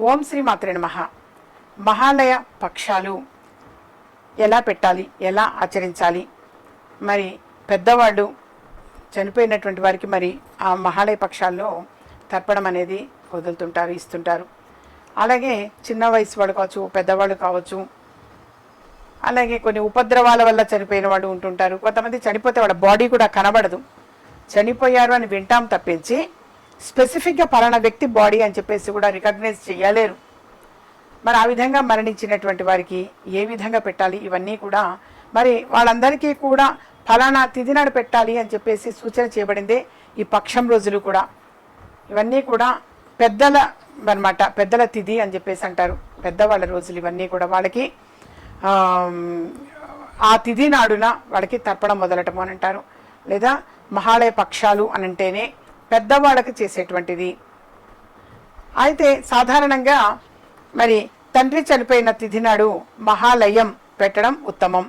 ఓం శ్రీ మాత్రే నమ. మహాలయ పక్షాలు ఎలా పెట్టాలి? ఎలా ఆచరించాలి? మరి పెద్దవాళ్ళు చనిపోయినటువంటి వారికి మరి ఆ మహాలయ పక్షాల్లో తర్పణం అనేది వదులుతుంటారు ఇస్తుంటారు. అలాగే చిన్న వయసు వాళ్ళు కావచ్చు పెద్దవాళ్ళు కావచ్చు అలాగే కొన్ని ఉపద్రవాల వల్ల చనిపోయిన వాళ్ళు ఉంటుంటారు. కొంతమంది చనిపోతే వాళ్ళ బాడీ కూడా కనబడదు. చనిపోయారు అని వింటాం తప్పించి స్పెసిఫిక్గా పలానా వ్యక్తి బాడీ అని చెప్పేసి కూడా రికగ్నైజ్ చేయలేరు. మరి ఆ విధంగా మరణించినటువంటి వారికి ఏ విధంగా పెట్టాలి? ఇవన్నీ కూడా మరి వాళ్ళందరికీ కూడా ఫలానా తిదినాడు పెట్టాలి అని చెప్పేసి సూచన చేయబడిందే ఈ పక్షం రోజులు కూడా. ఇవన్నీ కూడా పెద్దల అన్నమాట పెద్దల తిథి అని చెప్పేసి అంటారు. పెద్దవాళ్ళ రోజులు ఇవన్నీ కూడా వాళ్ళకి ఆ తిది నాడున వాళ్ళకి తర్పడం మొదలటం అని అంటారు. లేదా మహాలయ పక్షాలు అని అంటేనే పెద్దవాళ్ళకి చేసేటువంటిది. అయితే సాధారణంగా మరి తండ్రి చనిపోయిన తిథి నాడు మహాలయం పెట్టడం ఉత్తమం.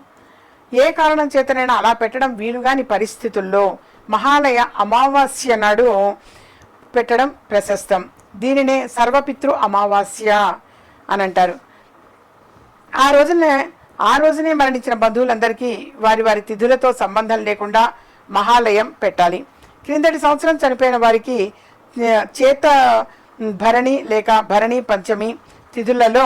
ఏ కారణం చేతనైనా అలా పెట్టడం వీలుగాని పరిస్థితుల్లో మహాలయ అమావాస్య నాడు పెట్టడం ప్రశస్తం. దీనినే సర్వపితృ అమావాస్య అని అంటారు. ఆ రోజునే ఆ రోజునే మరణించిన బంధువులందరికీ వారి వారి తిథులతో సంబంధం లేకుండా మహాలయం పెట్టాలి. క్రిందటి సంవత్సరం చనిపోయిన వారికి చేత భరణి లేక భరణి పంచమి తిథులలో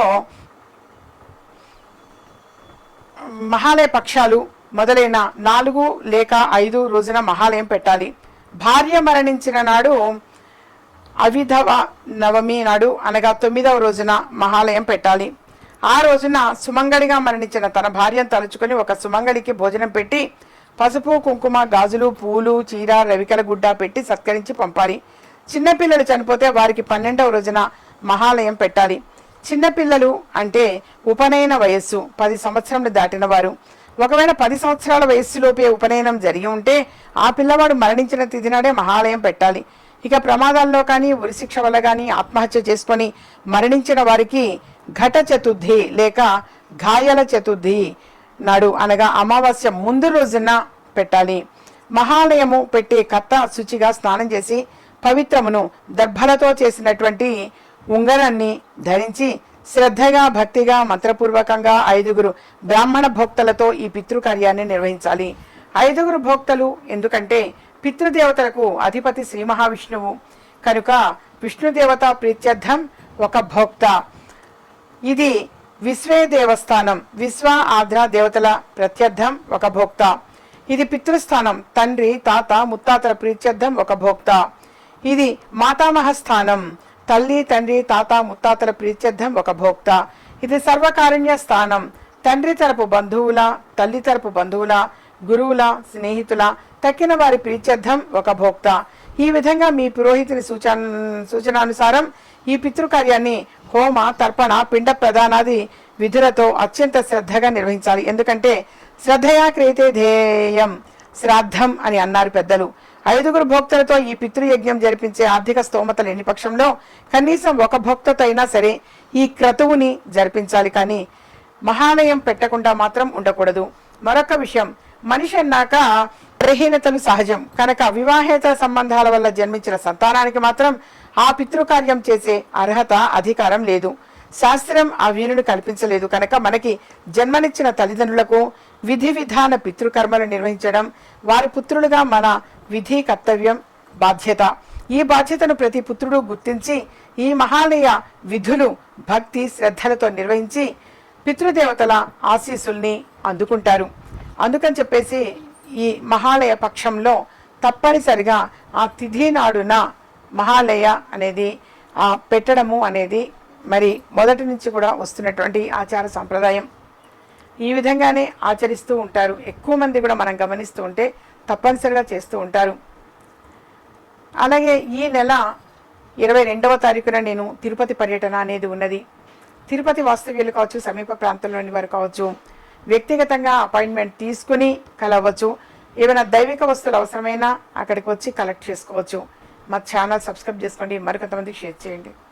మహాలయ పక్షాలు మొదలైన నాలుగు లేక ఐదు రోజున మహాలయం పెట్టాలి. భార్య మరణించిన నాడు అవిధవ నవమి నాడు అనగా తొమ్మిదవ రోజున మహాలయం పెట్టాలి. ఆ రోజున సుమంగళిగా మరణించిన తన భార్యను తలుచుకొని ఒక సుమంగళికి భోజనం పెట్టి పసుపు కుంకుమ గాజులు పూలు చీర రవికల గుడ్డ పెట్టి సత్కరించి పంపాలి. చిన్నపిల్లలు చనిపోతే వారికి పన్నెండవ రోజున మహాలయం పెట్టాలి. చిన్నపిల్లలు అంటే ఉపనయన వయస్సు పది సంవత్సరములు దాటిన వారు. ఒకవేళ పది సంవత్సరాల వయస్సులోపే ఉపనయనం జరిగి ఉంటే ఆ పిల్లవాడు మరణించిన తిథి నాడే మహాలయం పెట్టాలి. ఇక ప్రమాదాల్లో కానీ ఉరిశిక్ష వల్ల కానీ ఆత్మహత్య చేసుకొని మరణించిన వారికి ఘట చతుర్థి లేక గాయల చతుర్థి నాడు అనగా అమావాస్య ముందు రోజున పెట్టాలి. మహాలయము పెట్టే కత్త శుచిగా స్నానం చేసి పవిత్రమును దర్భలతో చేసినటువంటి ఉంగరాన్ని ధరించి శ్రద్ధగా భక్తిగా మంత్రపూర్వకంగా ఐదుగురు బ్రాహ్మణ భోక్తలతో ఈ పితృకార్యాన్ని నిర్వహించాలి. ఐదుగురు భోక్తలు ఎందుకంటే పితృదేవతలకు అధిపతి శ్రీ మహావిష్ణువు. కనుక విష్ణుదేవత ప్రీత్యర్థం ఒక భోక్త. ఇది విశ్వే దేవస్థానం విశ్వ ఆధ్ర దేవతల ప్రత్యర్థం ఒక భోక్త. ఇది పితృస్థానం. తండ్రి తాత ముత్తాతల ప్రీత్యర్థం ఒక భోక్త. ఇది మాతామహ స్థానం తల్లి తండ్రి తాత ముత్తాతల ప్రీత్యర్థం ఒక భోక్త. ఇది సర్వకారుణ్య స్థానం. తండ్రి తరపు బంధువుల తల్లి తరపు బంధువుల గురువుల స్నేహితుల తక్కిన వారి ప్రీత్యర్థం ఒక భోక్త. ఈ విధంగా మీ పురోహితుని సూచన సూచనానుసారం ఈ పితృకార్యాన్ని హోమ తర్పణ పిండ ప్రదానాది విధులతో అత్యంత శ్రద్ధగా నిర్వహించాలి. ఎందుకంటే శ్రద్ధయా క్రియతే ధ్యేయం శ్రాద్ధం అని అన్నారు పెద్దలు. ఐదుగురు భోక్తలతో ఈ పితృయజ్ఞం జరిపించే ఆర్థిక స్తోమత లేని పక్షంలో కనీసం ఒక భోక్తతో అయినా సరే ఈ క్రతువుని జరిపించాలి కానీ మహాలయం పెట్టకుండా మాత్రం ఉండకూడదు. మరొక విషయం మనిషి అన్నాక బలహీనతలు సహజం. కనుక వివాహేత సంబంధాల వల్ల జన్మించిన సంతానానికి మాత్రం ఆ పితృకార్యం చేసే అర్హత అధికారం లేదు. శాస్త్రం ఆ వీరుని కల్పించలేదు. కనుక మనకి జన్మనిచ్చిన తల్లిదండ్రులకు విధి విధాన పితృకర్మలు నిర్వహించడం వారి పుత్రులుగా మన విధి కర్తవ్యం బాధ్యత. ఈ బాధ్యతను ప్రతి పుత్రుడు గుర్తించి ఈ మహాలయ విధులు భక్తి శ్రద్ధలతో నిర్వహించి పితృదేవతల ఆశీస్సుల్ని అందుకుంటారు. అందుకని చెప్పేసి ఈ మహాలయ పక్షంలో తప్పనిసరిగా ఆ తిథి నాడున మహాలయ అనేది ఆ పెట్టడము అనేది మరి మొదటి నుంచి కూడా వస్తున్నటువంటి ఆచార సాంప్రదాయం. ఈ విధంగానే ఆచరిస్తూ ఉంటారు. ఎక్కువ మంది కూడా మనం గమనిస్తూ ఉంటే తప్పనిసరిగా చేస్తూ ఉంటారు. అలాగే ఈ నెల ఇరవై రెండవ తారీఖున నేను తిరుపతి పర్యటన అనేది ఉన్నది. తిరుపతి వాస్తవ్యులు కావచ్చు సమీప ప్రాంతంలోని వారు కావచ్చు వ్యక్తిగతంగా అపాయింట్మెంట్ తీసుకుని కలవచ్చు. ఏమైనా దైవిక వస్తువులు అవసరమైనా అక్కడికి వచ్చి కలెక్ట్ చేసుకోవచ్చు. మా ఛానల్ సబ్స్క్రైబ్ చేసుకోండి. మరికొంతమందికి షేర్ చేయండి.